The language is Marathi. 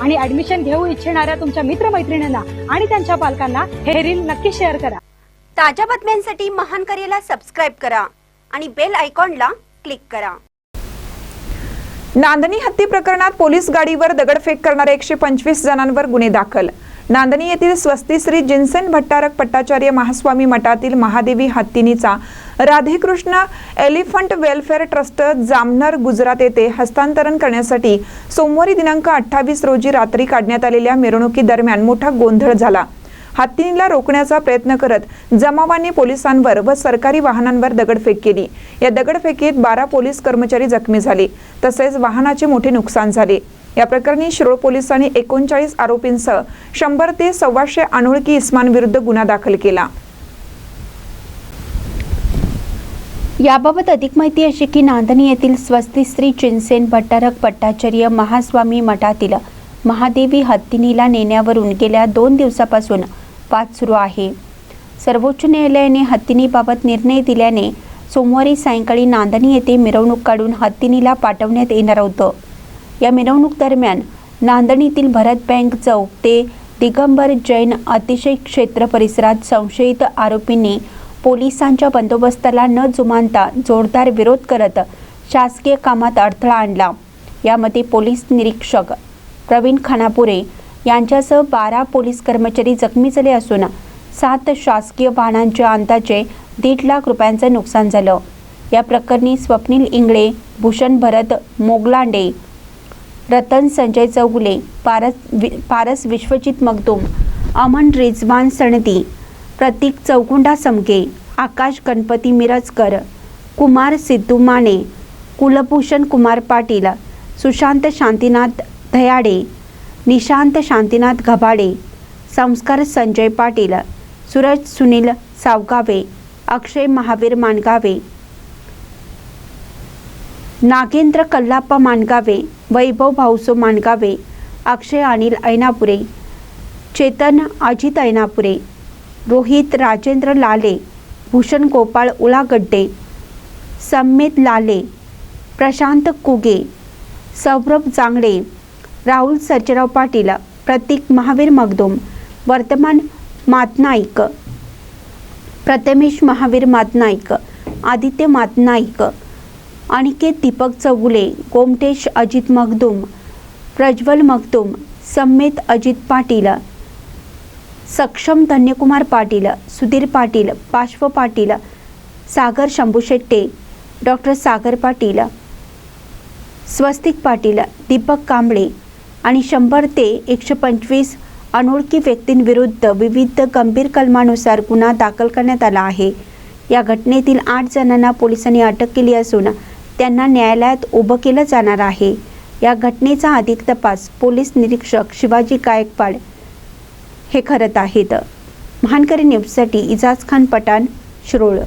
आणि ऍडमिशन घेऊ इच्छिणाऱ्या तुमच्या मित्रमैत्रिणींना आणि त्यांच्या पालकांना हे रील नक्की शेअर करा. ताज्या बातम्यांसाठी महान करेला सबस्क्राईब करा आणि बेल आयकॉनला क्लिक करा. नांदणी हत्ती प्रकरणात पोलीस गाडीवर दगडफेक करणाऱ्या एकशे पंचवीस जणांवर गुन्हे दाखल. नांदणी येथील स्वस्ती श्री जिन्सेन भट्टारक पट्टाचार्य महास्वामी मठातील Mahadevi हत्तीनीचा Radhekrishna elephant welfare trust Jamnagar Gujarat येथे हस्तांतरण करण्यासाठी सोमवारी दिनांक अठ्ठावीस रोजी रात्री काढण्यात आलेल्या मिरवणुकीदरम्यान मोठा गोंधळ झाला. हत्तीला रोखण्याचा प्रयत्न करत जमावाने पोलिसांवर व सरकारी वाहनांवर दगडफेक केली. या दगडफेकीत बारा पोलीस कर्मचारी जखमी झाले तसेच वाहनाचे मोठे नुकसान झाले. या प्रकरणी शिरोळ पोलिसांनी एकोणचाळीस आरोपींसह शंभर ते सव्वाशे अनोळखी इस्मांविरुद्ध गुन्हा दाखल केला. याबाबत अधिक माहिती अशी की नांदणी येथील स्वस्ती श्री चिंसेन भट्टारक भट्टाचार्य महास्वामी मठातील महादेवी हत्तीनीला नेण्यावरून गेल्या दोन दिवसापासून वाद सुरू आहे. सर्वोच्च न्यायालयाने हत्तीनीबाबत निर्णय दिल्याने सोमवारी सायंकाळी नांदणी येथे मिरवणूक काढून हत्तीनीला पाठवण्यात येणार होतं. या मिरवणूक दरम्यान नांदणीतील भरत बँक चौक ते दिगंबर जैन अतिशय क्षेत्र परिसरात संशयित आरोपींनी पोलिसांच्या बंदोबस्ताला न जुमानता जोरदार विरोध करत शासकीय कामात अडथळा आणला. यामध्ये पोलीस निरीक्षक प्रवीण खानापुरे यांच्यासह बारा पोलीस कर्मचारी जखमी झाले असून सात शासकीय वाहनांच्या अंदाजे दीड लाख रुपयांचं नुकसान झालं. या प्रकरणी स्वप्नील इंगळे भूषण भरत मोगलांडे रतन संजय चौगुले पारस वि पारस विश्वजित मगदूम अमन रिजवान सणदी प्रतीक चौगुंडा समके आकाश गणपती मिरजकर कुमार सिद्धू माने कुलभूषण कुमार पाटील सुशांत शांतीनाथ धयाडे निशांत शांतीनाथ घबाडे संस्कार संजय पाटील सूरज सुनील सावगावे अक्षय महावीर मानगावे नागेंद्र कल्लाप्पा मानगावे वैभव भाऊसो मानगावे अक्षय अनिल ऐनापुरे चेतन अजित ऐनापुरे रोहित राजेंद्र लाले भूषण गोपाळ उळागड्डे सम्मित लाले प्रशांत कुगे सौरभ जांगडे राहुल सर्जेराव पाटील प्रतीक महावीर मगदूम वर्तमान मातनाईक प्रथमेश महावीर मातनाईक आदित्य मातनाईक अनिकेत दीपक चौगुले गोमटेश अजित मगदूम प्रज्वल मगदूम सम्मेत अजित पाटील सक्षम धन्यकुमार पाटील सुधीर पाटील पार्श्व पाटील सागर शंभू शेट्टे डॉक्टर सागर पाटील स्वस्तिक पाटील दीपक कांबळे आणि शंभर ते एकशे पंचवीस अनोळखी व्यक्तींविरुद्ध विविध गंभीर कलमानुसार गुन्हा दाखल करण्यात आला आहे. या घटनेतील आठ जणांना पोलिसांनी अटक केली असून त्यांना न्यायालयात उभं केलं जाणार आहे. या घटनेचा अधिक तपास पोलीस निरीक्षक शिवाजी गायकवाड हे करत आहेत. महानकरी न्यूजसाठी इजाज खान पठाण शिरोळ.